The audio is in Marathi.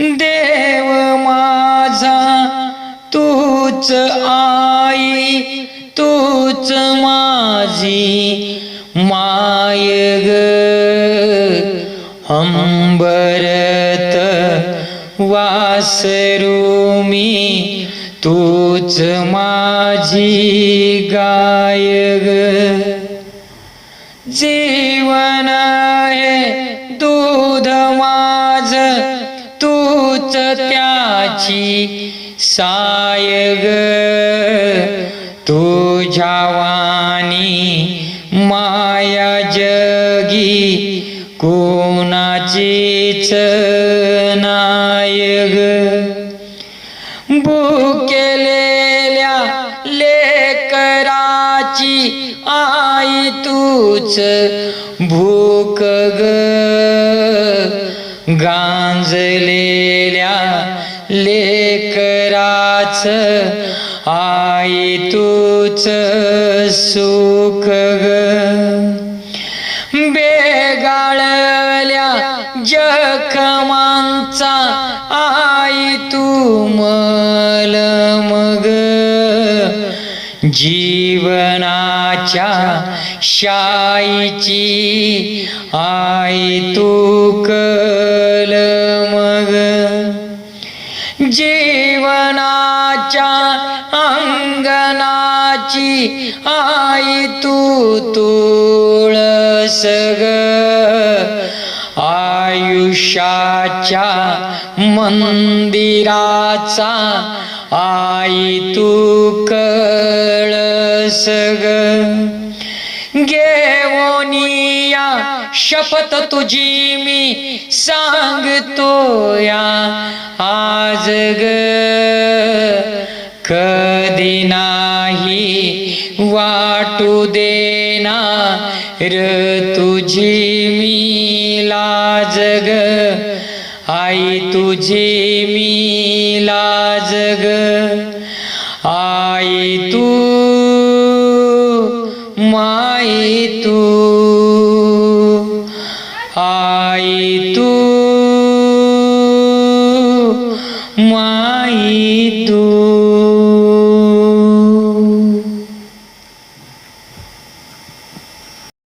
देव माझा तूच आई तूच माझी माय ग अंबरत वासरू मी तूच माझी गाय ग जीवन आहे तूच त्याची साय ग तुझ्या वाणी माया जगी कोणाचीच नाय भुकेलेल्या लेकराची आई तूच भूक ग. गांजलेल्या लेकराच आई तूच सुख ग. बेगाळल्या जखमांचा आई तू मल मग. जीवनाच्या शाईची आई तू कल मग जीवनाच्या अंगणाची आई तू तुळस ग. आयुष्याच्या मंदिराचा आई तू कळस ग. घेऊनी शपथ तुझी मी सांगतो या आज ग कधी नाही वाटू देना र तुझी मी लाज ग. आई तुझी मी लाज ग. आई तू माई तू. माई तू